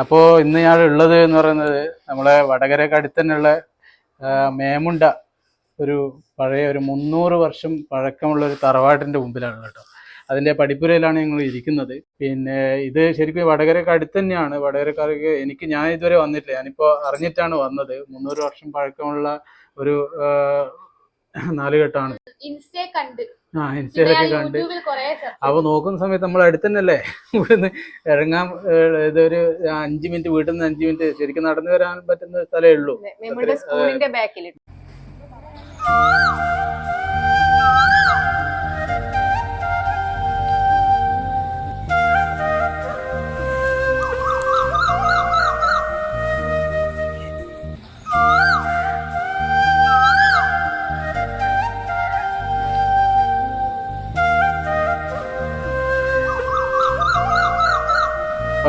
അപ്പോൾ ഇന്ന് ഞാൻ ഉള്ളത് എന്ന് പറയുന്നത് നമ്മളെ വടകരക്ക് അടുത്ത് തന്നെയുള്ള മേമുണ്ട ഒരു പഴയ ഒരു മുന്നൂറ് വർഷം പഴക്കമുള്ള ഒരു തറവാട്ടിന്റെ മുമ്പിലാണ് കേട്ടോ. അതിന്റെ പടിപ്പുരയിലാണ് ഞങ്ങൾ ഇരിക്കുന്നത്. പിന്നെ ഇത് ശരിക്കും വടകരക്ക് അടുത്ത് തന്നെയാണ് വടകരക്കാർക്ക് എനിക്ക് ഞാൻ ഇതുവരെ വന്നിട്ടില്ല. ഞാനിപ്പോൾ അറിഞ്ഞിട്ടാണ് വന്നത്. മുന്നൂറ് വർഷം പഴക്കമുള്ള ഒരു നാലുകെട്ടാണ്. ഇൻസ്റ്റേ കണ്ട് ആ ഇൻസ്റ്റയിലൊക്കെ കണ്ട് അപ്പൊ നോക്കുന്ന സമയത്ത് നമ്മൾ അടുത്ത് തന്നെയല്ലേ ഇവിടുന്ന് ഇറങ്ങാൻ ഇതൊരു അഞ്ചു മിനിറ്റ് വീട്ടിൽ നിന്ന് അഞ്ചു മിനിറ്റ് ശരിക്കും നടന്നു വരാൻ പറ്റുന്ന സ്ഥലമേ ഉള്ളൂ.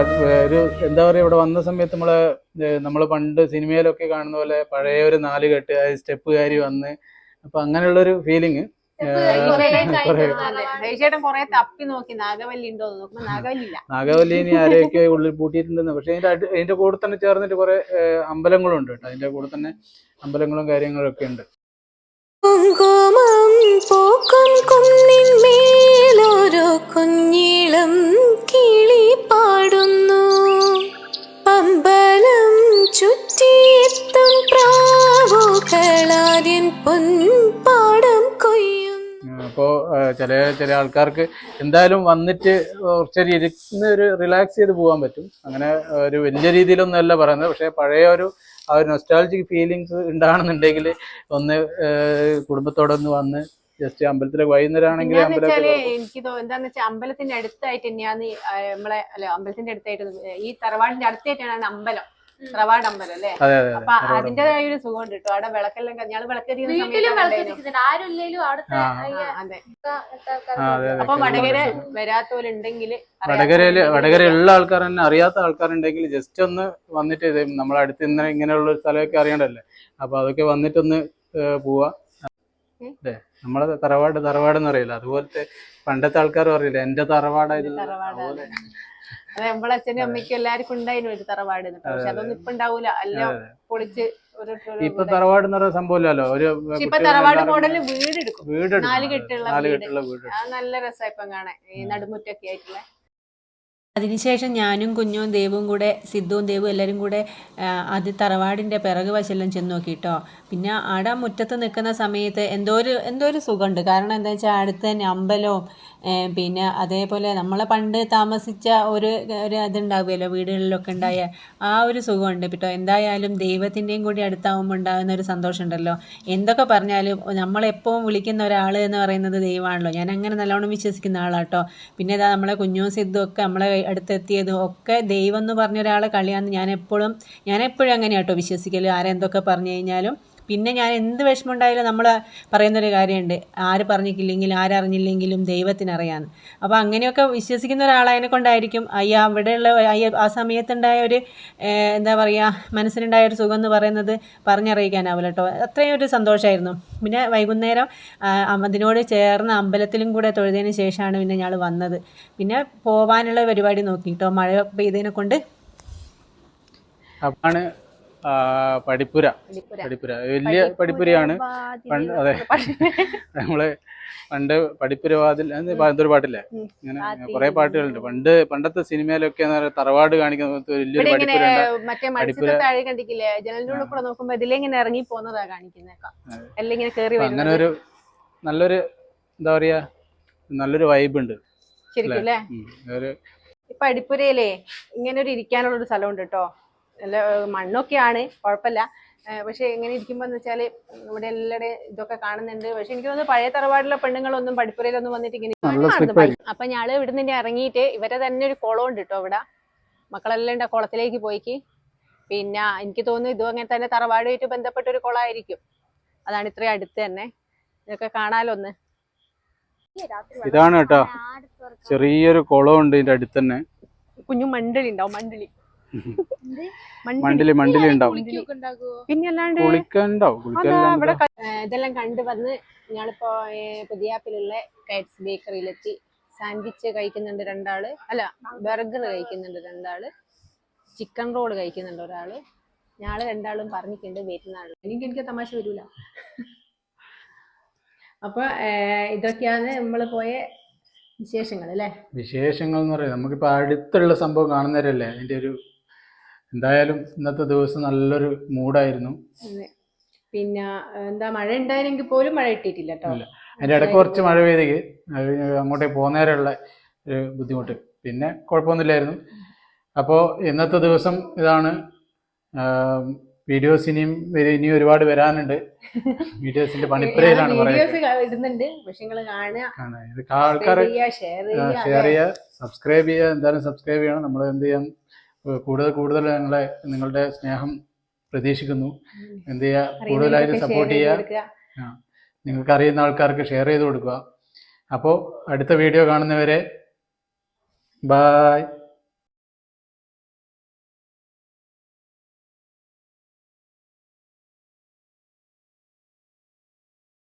ഒരു എന്താ പറയാ ഇവിടെ വന്ന സമയത്ത് നമ്മൾ നമ്മൾ നമ്മൾ പണ്ട് സിനിമയിലൊക്കെ കാണുന്ന പോലെ പഴയ ഒരു നാല് കെട്ട് സ്റ്റെപ്പ് കാരി വന്ന് അപ്പൊ അങ്ങനെയുള്ള ഒരു ഫീലിംഗ് നാഗവല്ലി ഇനി ആരെയൊക്കെ ഉള്ളിൽ പൂട്ടിയിട്ടുണ്ടെന്ന് പക്ഷെ അതിന്റെ അടി- അതിന്റെ കൂടെ തന്നെ ചേർന്നിട്ട് കുറെ അമ്പലങ്ങളും ഉണ്ട് കേട്ടോ. അതിന്റെ കൂടെ തന്നെ അമ്പലങ്ങളും കാര്യങ്ങളും ഒക്കെ ഉണ്ട്. കുങ്കുമം കുന്നിൻ കുഞ്ഞിളം കിളി പൊൻപാടം കൊയ്യും. അപ്പോൾ ചില ചില ആൾക്കാർക്ക് എന്തായാലും വന്നിട്ട് കുറച്ചൊരു ഇരുന്ന് ഒരു റിലാക്സ് ചെയ്ത് പോകാൻ പറ്റും. അങ്ങനെ ഒരു വലിയ രീതിയിലൊന്നുമല്ല പറയുന്നത്. പക്ഷേ പഴയ ഒരു ആ ഒരു നൊസ്റ്റാൾജിക് ഫീലിങ്സ് ഉണ്ടാണെന്നുണ്ടെങ്കിൽ ഒന്ന് കുടുംബത്തോടെ ഒന്ന് വന്ന് ജസ്റ്റ് അമ്പലത്തിലെ വൈകുന്നേരം ആണെങ്കിൽ എന്താന്ന് വെച്ചാൽ അമ്പലത്തിൽ എനിക്ക് എന്താന്ന് വെച്ചാൽ അമ്പലത്തിന്റെ അടുത്തായിട്ട് തന്നെയാണ് നമ്മളെ അല്ല അമ്പലത്തിന്റെ അടുത്തായിട്ട് ഈ തറവാടിന്റെ അടുത്തായിട്ടാണ് അമ്പലം. തറവാട് അമ്പലം അല്ലേ? അപ്പൊ അതിന്റേതായ ഒരു സുഖം ഉണ്ട് കേട്ടോ അവിടെ വിളക്കെല്ലാം ഞങ്ങൾ വിളക്കരിക്കുന്ന. അപ്പൊ വടകര വരാത്തവരുണ്ടെങ്കിൽ വടകരയിൽ വടകരയുള്ള ഉള്ള ആൾക്കാർ തന്നെ അറിയാത്ത ആൾക്കാരുണ്ടെങ്കിൽ ജസ്റ്റ് ഒന്ന് വന്നിട്ട് ഇത് നമ്മളെ അടുത്ത് ഇന്ന ഇങ്ങനെയുള്ള ഒരു സ്ഥലമൊക്കെ അറിയണ്ടല്ലേ? അപ്പൊ അതൊക്കെ വന്നിട്ടൊന്ന് പോവാ. അതെ നമ്മളെ തറവാട് തറവാട് എന്ന് അറിയില്ല അതുപോലത്തെ പണ്ടത്തെ ആൾക്കാർ അറിയില്ല? എന്റെ തറവാടായിരുന്നു അതുപോലെ. അതെ നമ്മളെ അച്ഛനും അമ്മയ്ക്കും എല്ലാവർക്കും ഉണ്ടായിരുന്നു ഒരു തറവാട് പക്ഷെ അതൊന്നും ഇപ്പൊ ഉണ്ടാവൂല. എല്ലാം പൊളിച്ച് ഇപ്പൊ തറവാട് എന്ന് പറയുന്ന സംഭവമില്ലല്ലോ. ഒരു പക്ഷെ ഇപ്പൊ തറവാട് മോഡലിൽ വീട് എടുക്കും വീട് എടുക്കും. നാല് കെട്ടുള്ള നാല് വീട്. കെട്ടുള്ള വീട് ആ നല്ല ഇപ്പം കാണാൻ. ഈ നടുമുറ്റൊക്കെ ആയിട്ടുള്ള. അതിനുശേഷം ഞാനും കുഞ്ഞും ദേവും കൂടെ സിദ്ധുവും ദേവും എല്ലാവരും കൂടെ അത് തറവാടിന്റെ പിറകു വശമെല്ലാം ചെന്ന് നോക്കി കേട്ടോ പിന്നെ ആടെ മുറ്റത്ത് നിൽക്കുന്ന സമയത്ത് എന്തോ ഒരു എന്തോ ഒരു സുഖമുണ്ട്. കാരണം എന്താ വെച്ചാൽ അടുത്ത് തന്നെ അമ്പലവും പിന്നെ അതേപോലെ നമ്മൾ പണ്ട് താമസിച്ച ഒരു ഒരു ഇതുണ്ടാവുമല്ലോ വീടുകളിലൊക്കെ ഉണ്ടായ ആ ഒരു സുഖമുണ്ട്. കേട്ടോ എന്തായാലും ദൈവത്തിന്റെയും കൂടി അടുത്താവുമ്പോൾ ഉണ്ടാകുന്ന ഒരു സന്തോഷം ഉണ്ടല്ലോ എന്തൊക്കെ പറഞ്ഞാലും നമ്മളെപ്പോഴും വിളിക്കുന്ന ഒരാൾ എന്ന് പറയുന്നത് ദൈവമാണല്ലോ. ഞാൻ അങ്ങനെ നല്ലോണം വിശ്വസിക്കുന്ന ആളാട്ടോ. പിന്നെ ഇതാ നമ്മളെ കുഞ്ഞും സിദ്ധും ഒക്കെ നമ്മളെ അടുത്തെത്തിയതും ഒക്കെ ദൈവം എന്ന് പറഞ്ഞ ഒരാളെ കളിയാന്ന് ഞാൻ എപ്പോഴും ഞാൻ എപ്പോഴും അങ്ങനെയാട്ടോ വിശ്വസിക്കൽ ആരെന്തൊക്കെ പറഞ്ഞു കഴിഞ്ഞാലും പിന്നെ ഞാൻ എന്ത് വിഷമം ഉണ്ടായാലും നമ്മൾ പറയുന്നൊരു കാര്യമുണ്ട്. ആര് പറഞ്ഞിട്ടില്ലെങ്കിലും ആരറിഞ്ഞില്ലെങ്കിലും ദൈവത്തിനറിയാന്ന്. അപ്പോൾ അങ്ങനെയൊക്കെ വിശ്വസിക്കുന്ന ഒരാളതിനെ കൊണ്ടായിരിക്കും അയ്യ അവിടെയുള്ള അയ്യ ആ സമയത്തുണ്ടായ ഒരു എന്താ പറയുക മനസ്സിനുണ്ടായ ഒരു സുഖം എന്ന് പറയുന്നത് പറഞ്ഞറിയിക്കാനാവില്ല കേട്ടോ അത്രയും ഒരു സന്തോഷമായിരുന്നു പിന്നെ വൈകുന്നേരം അതിനോട് ചേർന്ന് അമ്പലത്തിലും കൂടെ തൊഴുതിന് ശേഷമാണ് പിന്നെ ഞങ്ങൾ വന്നത്. പിന്നെ പോവാനുള്ള പരിപാടി നോക്കി കേട്ടോ മഴ പെയ്തതിനെ കൊണ്ട്. പടിപ്പുര പടിപ്പുര വലിയ പടിപ്പുരയാണ് പണ്ട് അതെ. നമ്മൾ പണ്ട് പടിപ്പുരവാതിൽ എന്തൊരു പാട്ടില്ലേ? ഇങ്ങനെ കുറെ പാട്ടുകളുണ്ട്. പണ്ട് പണ്ടത്തെ സിനിമയിലൊക്കെ തറവാട് കാണിക്കുന്ന വലിയൊരു പടിപ്പുര ജനലിന്റെ കൂടെ നോക്കുമ്പോ ഇറങ്ങി പോകുന്നതാ അങ്ങനെ ഒരു നല്ലൊരു എന്താ പറയാ നല്ലൊരു വൈബ് ഉണ്ട്. ശരിക്കും അല്ലേ? ഇപ്പൊ അടിപ്പുരയിലേ ഇങ്ങനെ ഒരു ഇരിക്കാനുള്ള ഒരു സ്ഥലമുണ്ട് കേട്ടോ നല്ല മണ്ണൊക്കെ മണ്ണൊക്കെയാണ്. കുഴപ്പമില്ല. പക്ഷെ എങ്ങനെ ഇരിക്കുമ്പോ എന്ന് വെച്ചാൽ ഇവിടെ എല്ലാടെ ഇതൊക്കെ കാണുന്നുണ്ട്. പക്ഷെ എനിക്ക് തോന്നുന്നു പഴയ തറവാടിലെ പെണ്ണുങ്ങളൊന്നും പഠിപ്പുരയിലൊന്നും വന്നിട്ട് ഇങ്ങനെ. അപ്പൊ ഞാൾ ഇവിടുന്ന് നിന്ന് ഇറങ്ങിയിട്ട് ഇവരെ തന്നെ ഒരു കുളം ഉണ്ട് കേട്ടോ ഇവിടെ. മക്കളെല്ലാം ഉണ്ട് കുളത്തിലേക്ക് പോയിക്ക്. പിന്നെ എനിക്ക് തോന്നുന്നു ഇതും അങ്ങനെ തന്നെ തറവാടുമായിട്ട് ബന്ധപ്പെട്ട ഒരു കുളമായിരിക്കും. അതാണ് ഇത്രയും അടുത്ത് തന്നെ. ഇതൊക്കെ കാണാലോന്ന്. ഇതാണ് കേട്ടോ. ചെറിയൊരു കുളം ഉണ്ട് ഇതിന്റെ അടുത്ത് തന്നെ. കുഞ്ഞു മണ്ടലി ഉണ്ടാവും മണ്ടലി മണ്ടിൽ മണ്ടിൽ ഉണ്ടാവും. പിന്നെ അല്ലാണ്ട് ഇതെല്ലാം കണ്ടു വന്ന് ഞങ്ങളിപ്പോ പുതിയാപ്പിലുള്ള കൈറ്റ്സ് ബേക്കറിയിലെത്തി സാൻഡ്വിച്ച് കഴിക്കുന്നുണ്ട് രണ്ടാൾ. അല്ല ബർഗർ കഴിക്കുന്നുണ്ട് രണ്ടാൾ. ചിക്കൻ റോൾ കഴിക്കുന്നുണ്ട് ഒരാൾ. ഞാൾ രണ്ടാളും പറഞ്ഞിട്ടുണ്ട് വരുന്നാൾ. എനിക്ക് എനിക്ക് തമാശ വരൂല. അപ്പൊ ഇതൊക്കെയാണ് നമ്മൾ പോയ വിശേഷങ്ങൾ അല്ലേ? വിശേഷങ്ങൾ എന്ന് പറയുന്നത് നമുക്കിപ്പോ അടുത്തുള്ള സംഭവം കാണുന്നവരല്ലേ? അതിന്റെ ഒരു എന്തായാലും ഇന്നത്തെ ദിവസം നല്ലൊരു മൂഡായിരുന്നു. പിന്നെ എന്താ മഴ ഉണ്ടായിരുന്നെങ്കിൽ പോലും മഴ ഇട്ടിട്ടില്ല കേട്ടോ അതിന്റെ ഇടയ്ക്ക് കുറച്ച് മഴ പെയ്തേക്ക് അങ്ങോട്ടേക്ക് പോകുന്നേരമുള്ള ഒരു ബുദ്ധിമുട്ട്. പിന്നെ കുഴപ്പമൊന്നുമില്ലായിരുന്നു. അപ്പോൾ ഇന്നത്തെ ദിവസം ഇതാണ്. വീഡിയോസ് ഇനിയും ഇനി ഇനിയും ഒരുപാട് വരാനുണ്ട്. വീഡിയോസിന്റെ പണിപ്പുരയിലാണ് ഇടുന്നുണ്ട്. പക്ഷെ ഇത് ആൾക്കാർ ഷെയർ ചെയ്യുക സബ്സ്ക്രൈബ് ചെയ്യുക എന്തായാലും സബ്സ്ക്രൈബ് ചെയ്യണം. നമ്മൾ എന്ത് ചെയ്യാം? കൂടുതൽ കൂടുതൽ ഞങ്ങളെ നിങ്ങളുടെ സ്നേഹം പ്രതീക്ഷിക്കുന്നു. എന്ത് ചെയ്യുക കൂടുതലായിട്ട് സപ്പോർട്ട് ചെയ്യുക നിങ്ങൾക്ക് അറിയുന്ന ആൾക്കാർക്ക് ഷെയർ ചെയ്ത് കൊടുക്കുക. അപ്പോൾ അടുത്ത വീഡിയോ കാണുന്നവരെ ബായ്